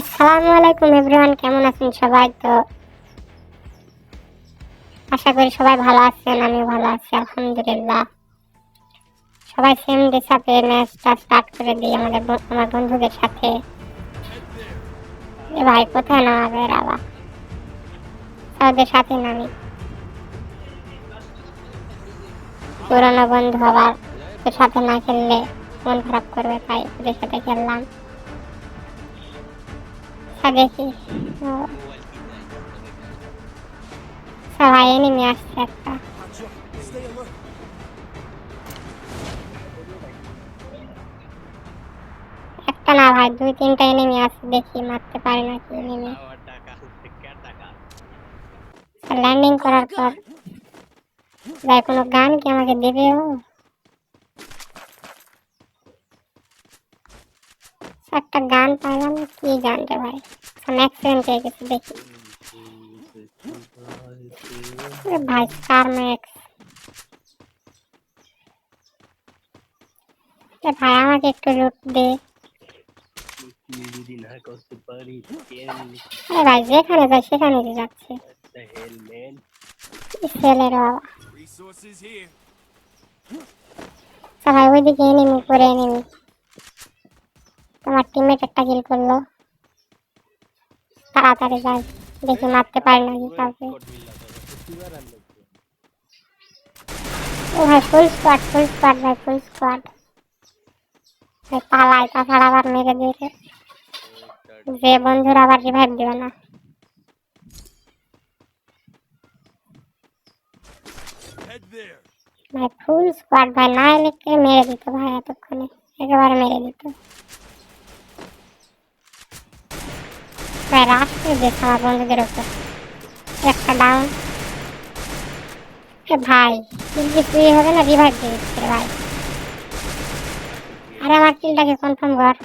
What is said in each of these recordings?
আসসালামু আলাইকুম এভরিওয়ান, কেমন আছেন সবাই? তো আশা করি সবাই ভালো আছেন, আমিও ভালো আছি, আলহামদুলিল্লাহ। সবাই সেম দেশাতে ম্যাচটা স্টার্ট করে দিই আমাদের আমার বন্ধুদের সাথে। এ ভাই, কোথায় নামাবে এরা আবার? ওদের সাথে নামি পুরোনো বন্ধু আবার ওদের সাথে না খেললে মন খারাপ করবে, তাই ওদের সাথে খেললাম। দেখি ও, সবাই এনিমি আসছে একটা। একটা না ভাই দুই তিনটা এনিমি আছে দেখি মারতে পারি নাকি এনিমি ল্যান্ডিং করার পর ভাই কোনো গান কি আমাকে দেবে ও? একটা গান পাইলাম কি গান রে ভাই? আমি অ্যাক্সিডেন্ট হয়ে গেছে দেখি। ভাই স্টার ম্যাক্স ভাই আমাকে একটু লুট দে। আরে ভাই যেখানে যায় সেখানে যাচ্ছে। ছেলের বাবা। Resources আচ্ছা ওইদিকে এনিমি করে এনিমি তোমার টিমমেট একটা কিল করল। তাড়াতাড়ি যাই, দেখি মারতে পারি নাকি কাউকে। ও ভাই ফুল স্কোয়াড ফুল স্কোয়াড ভাই ফুল স্কোয়াড ভাই, পালাই না. ভাই ফুল ভাই, না মেরে দিত ভাই এতক্ষণে? একেবারে মেরে দিত। রাস্তে দিয়েছে আমার বন্ধুদের উপর। একটা ডাউন ভাই কিল কিছুই হবে না রিভাইভ দিয়ে দিচ্ছে ভাই? আরে আমার কিলটাকে কনফার্ম কর।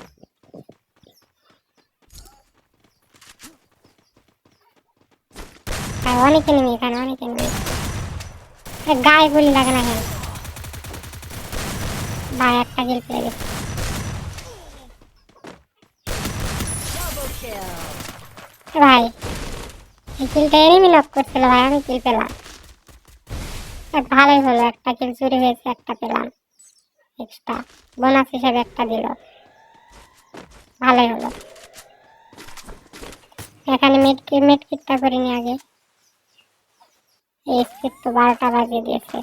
অনেক এনিমি এখানে গায়ে গুলি লাগে না ভাই, একটা কিল পেয়ে গেছে। ভাই। এই কিলটা এনিমি নক করছিল ভাই আমি কিল পেলাম। ভালোই হলো একটা কিল চুরি হয়েছে একটা পেলাম। এক্সট্রা বোনাস হিসেবে একটা দিল। ভালোই হলো। এখানে মেড মেড কিটটা করিনি আগে। এই স্পিড তো বারোটা বাজিয়ে দিয়েছে.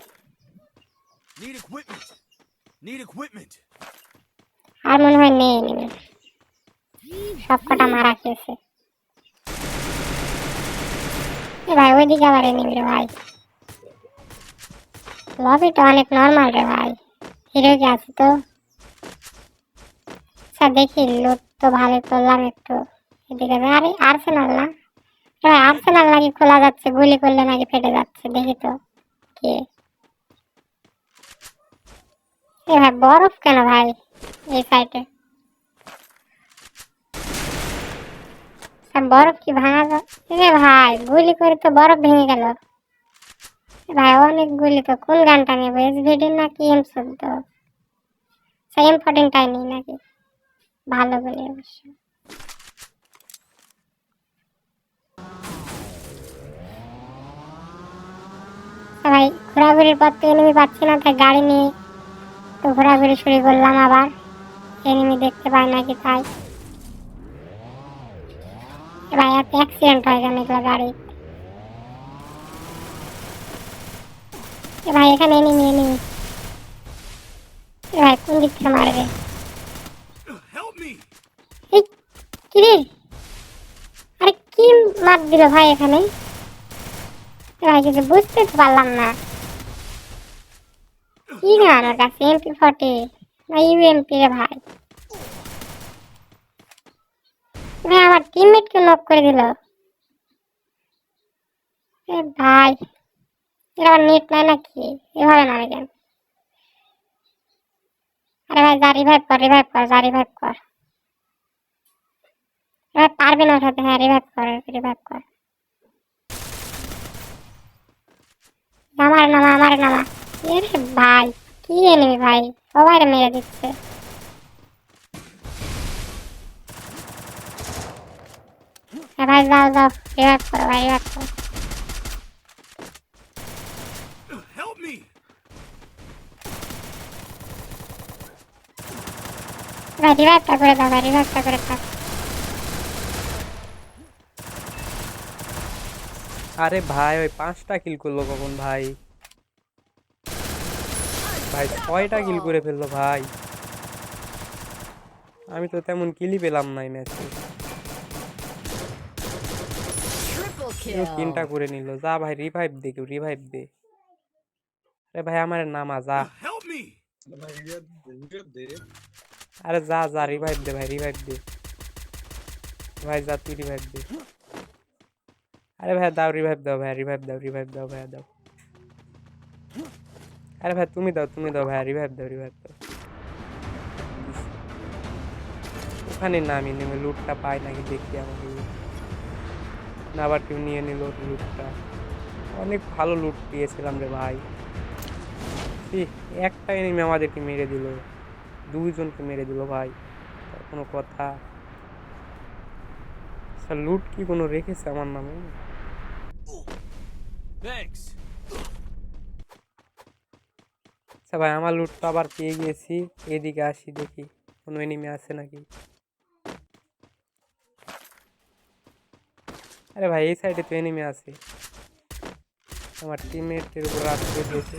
আর মনে হয় নেই নেবে সব কটা মারা খেয়েছে। ভাই, ওইদিকে আবার এনেমি রে ভাই। লবিটা অনেক নর্মাল রে ভাই। হিরো কি আছে তো। আচ্ছা দেখি লুট তো ভালো করলাম একটু। এদিকে আরে আর্সেনাল না। ভাই আর্সেনাল নাকি খোলা যাচ্ছে, গুলি করলে নাকি ফেটে যাচ্ছে, দেখি তো কে। এ ভাই, বরফ কেন ভাই এই সাইডে আর বরফ কি ভাঙা যাচ্ছে রে ভাই, গুলি করে তো বরফ ভেঙে গেল। ভাই, অনেক গুলি তো, কোন গানটা নেব? এসভিডি নাকি এম চোদ্দ এম ফোরটিনটাই নেই নাকি? ভালো গুলি অবশ্য। ভাই, ঘোরাঘুরির পর তো এনিমি পাচ্ছি না, তাই গাড়ি নিয়ে তো ঘোরাঘুরি শুরু করলাম আবার। এনিমি দেখতে পাই নাকি তাই। অ্যাক্সিডেন্ট হয় কেন এগুলো গাড়ি। ভাই এখানে এনিমি এনিমি ভাই কোন দিক থেকে মারবে? কি রে? আরে কি মার দিল ভাই এখানে? ভাই কিছু বুঝতে তো পারলাম না। কি না আমার কাছে এমপি ফর্টি না ইউএমপি রে ভাই। ভাই আমার টিমমেটকে নক করে দিল। ভাই, এর নেট নাই নাকি? এভাবে না কেন আরে ভাই, যা রিভাইভ কর রিভাইভ কর, যা রিভাইভ কর। এবার পারবে না ওঠাতে হ্যাঁ রিভাইভ কর রিভাইভ কর। আমার নামা আমার নামা। এরে ভাই, কি এনিমি ভাই? সবাই মেরে দিচ্ছে। এ ভাই যাও যাও রিভাইভ করো ভাই রিভাইভ করো Help me! ভাই রিভাইভটা করে দাও ভাই রিভাইভটা করে দাও আরে ভাই ওই পাঁচটা কিল করল কখন ভাই? ভাই ছয়টা কিল করে ফেলল ভাই। আমি তো তেমন কিলই পেলাম না এই ম্যাচে Triple কেউ তিনটা করে নিল। যা ভাই রিভাইভ দে কেউ রিভাইভ দে। আরে ভাই আমার নামা যা। আরে যা যা রিভাইভ দে ভাই রিভাইভ দে। ভাই যা তুই রিভাইভ দে। আরে ভাই দাও রিভাইভ দাও ভাই রিভাইভ দাও রিভাইভ দাও ভাই দাও। আরে ভাই তুমি দাও তুমি দাও ভাই রিভাইভ দাও রিভাইভ দাও। ওখানে নামি নেমে লুটটা পাই নাকি দেখি আমাকে। আবার কেউ নিয়ে নিল লুটটা। অনেক ভালো লুট পেয়েছিলাম রে ভাই। একটা এনিমি আমাদেরকে মেরে দিল। দুইজনকে মেরে দিল ভাই। কোনো কথা। স্যার লুট কি কোনো রেখেছে আমার নামে. আচ্ছা ভাই আমার লুট তো আবার পেয়ে গিয়েছি। এদিকে আসি দেখি। কোনো এনিমি আছে নাকি? আরে ভাই এই সাইডে তো এনিমি আছে। আমার টিমমেটের উপর রাত করে দিয়েছে।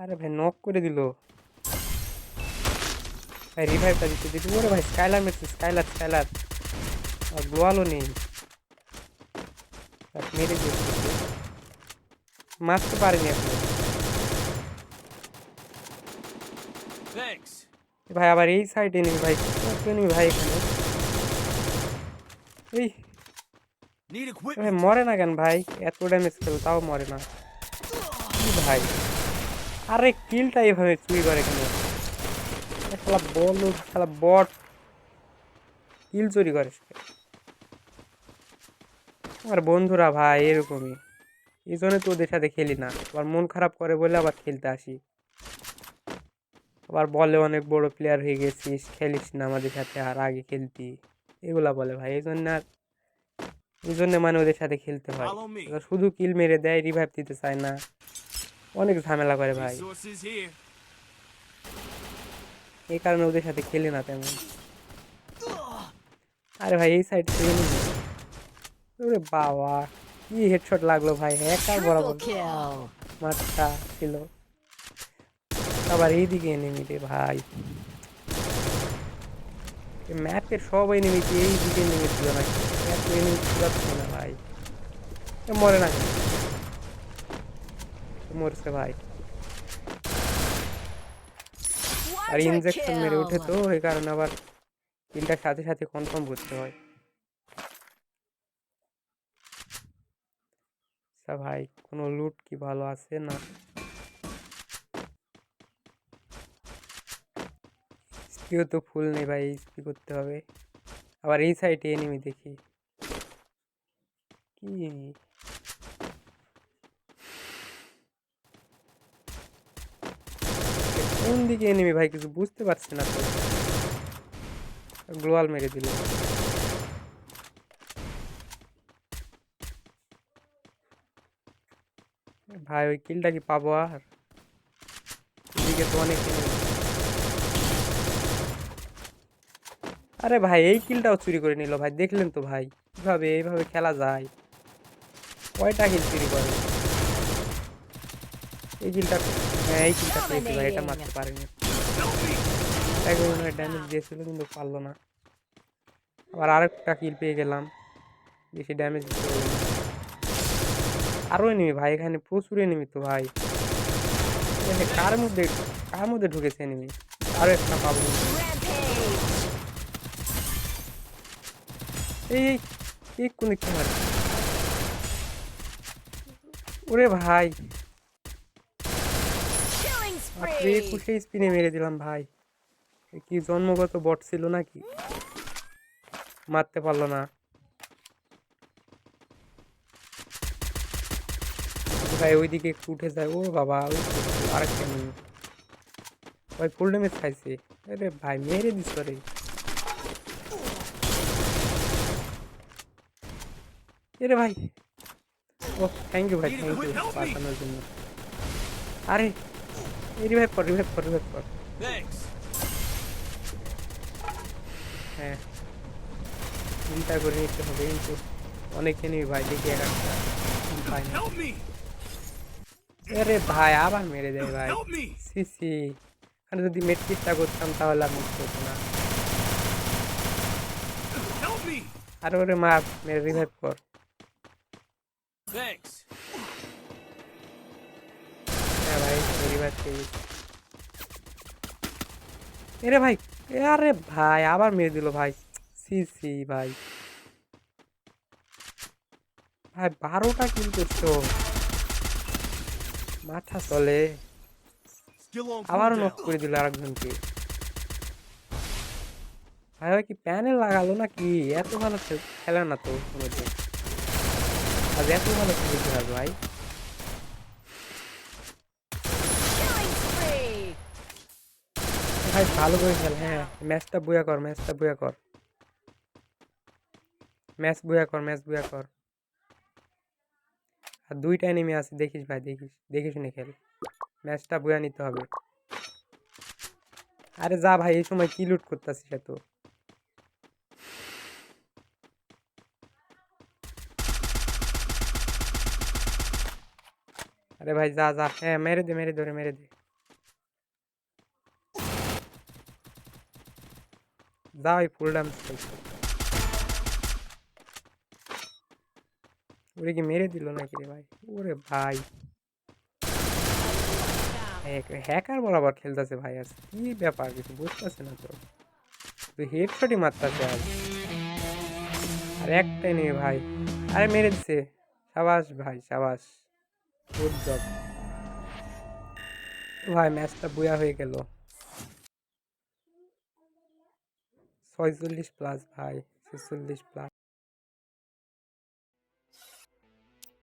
আরে ভাই নক করে দিল। ভাই রিভাইভটা দিতে দিতে ওরে ভাই স্কাইলার মেরেছে স্কাইলার স্কাইলার আর গ্লোয়ালও নেই। মেরে দিয়েছে। মারতে পারিনি এখন। ভাই আবার এই সাইডে নেই ভাই। নেই ভাই এখানে? এই. মরে না কেন ভাই? এত ড্যামেজ খেলো, তাও মরে না। ভাই? আরে কিলটা এইভাবে চুরি করে কেন শালা বল শালা বট কিল চুরি করে আমার বন্ধুরা ভাই, এরকমই। এই জন্য তো ওদের সাথে খেলি না। আবার মন খারাপ করে বলে আবার খেলতে আসি। আবার বলে অনেক বড় প্লেয়ার হয়ে গেছিস, খেলিস না আমাদের সাথে, আর আগে খেলতি। এগুলা বলে ভাই, এই জন্য আর এই জন্য মানে ওদের সাথে খেলতে হয়। শুধু কিল মেরে দেয় রিভাইভ দিতে চায় না। অনেক ঝামেলা করে ভাই। এই কারণে ওদের সাথে খেলি না তেমন। আরে ভাই এই সাইড থেকে ওরে বাবা কি হেডশট লাগল ভাই একার বরাবর। মাঠটা ছিল। আবার এইদিকে এনিমি রে ভাই। ম্যাপের সব এনিমি কি এই দিকে নেমে ছিল নাকি? না ভাই মরে না মরছে ভাই আর ইনজেকশন মেরে উঠে তো এই কারণে আবার তিনটার সাথে সাথে কনফার্ম করতে হয় আচ্ছা ভাই কোনো লুট কি ভালো আছে না স্পিও তো ফুল নেই ভাই স্পি করতে হবে আবার এই সাইডে এনিমি দেখি কি কোন দিকে এনিমি ভাই? কিছু বুঝতে পারছি না তো। গ্লোয়াল মেরে দিল। ভাই, ওই কিলটা কি পাবো আর? এদিকে তো অনেক আরে ভাই, এই কিলটাও চুরি করে নিল ভাই। দেখলেন তো ভাই, কীভাবে, এইভাবে খেলা যায়। কয়টা কিল চুরি করে? এই কিলটা হ্যাঁ এই কিলটা পেয়েছি ভাই, এটা মারতে পারেনি! তাকে মনে হয় ড্যামেজ দিয়েছিল, কিন্তু পারল না। আবার আরেকটা কিল পেয়ে গেলাম, বেশি ড্যামেজ দিতে আরও এনিমি ভাই, এখানে প্রচুর এনিমি তো ভাই। এখানে কার মধ্যে কার মধ্যে ঢুকেছে এনিমি আরও একটা পাবো। এই এই কোন দিক থেকে মারে? ওরে ভাই। মাত্র স্পিনে মেরে দিলাম ভাই। কি জন্মগত বট ছিল নাকি? মারতে পারল না। ভাই ওইদিকে একটু উঠে যায়। ও বাবা আরেকটা নেই ভাই ফুল ড্যামেজ খাইছে। আরে ভাই মেরে দিস রে। এরে ভাই ও থ্যাংক ইউ ভাই থ্যাংক ইউ. বাঁচানোর জন্য আরে রিভাইভ কর রিভাইভ কর রিভাইভ কর হ্যাঁ চিন্তা করে নিতে হবে কিন্তু অনেকে নেই ভাই দেখি এক একটা পাই না আরে ভাই আবার মেরে দেয় ভাই সি সি এখানে যদি মেট্রিকটা করতাম তাহলে আর মুক্ত হতো না আর ওরে মার মেরে রিভাইভ কর Thanks. হ্যাঁ ভাই রিভাইভ এরে ভাই আরে ভাই আবার মেরে দিল ভাই। সি সি ভাই। ভাই বারোটা কিল করছ। মাথা চলে। আবারও নক. করে দিল আরেকজনকে। ভাই ভাই কি প্যানেল লাগালো নাকি? এত ভালো খেলে না তো কোনোদিন। আজ এত ভালো খেলতে হবে ভাই. ভাই, ভালো করে খেল হ্যাঁ। ম্যাচটা বইয়া কর, ম্যাচটা বইয়া কর। ম্যাচ বইয়া কর, ম্যাচ বইয়া কর। আর দুইটা নেমে আছে, দেখিস ভাই, দেখিস দেখে শুনে খেল। ম্যাচটা বইয়া নিতে হবে। আরে যা ভাই, এই সময় কি লুট করতেছিস এত? আরে ভাই, যা যা। হ্যাঁ মেরে দে, মেরে ধরে মেরে দে। যা ওই ফুল ড্যামেজ ওরে কি মেরে দিল নাকি রে ভাই? ওরে ভাই। হ্যাকার বরাবর খেলতেছে ভাই আজ। কি ব্যাপার, কিছু বুঝতেছে না তো। তুই হেডশটই মারতেছে আজ। আর একটাই নেই ভাই। আরে মেরে দিছে। সাবাস ভাই, সাবাস। গুড জব ভাই ম্যাচটা বুয়া হয়ে গেল। ছয়চল্লিশ প্লাস ভাই ছেচল্লিশ প্লাস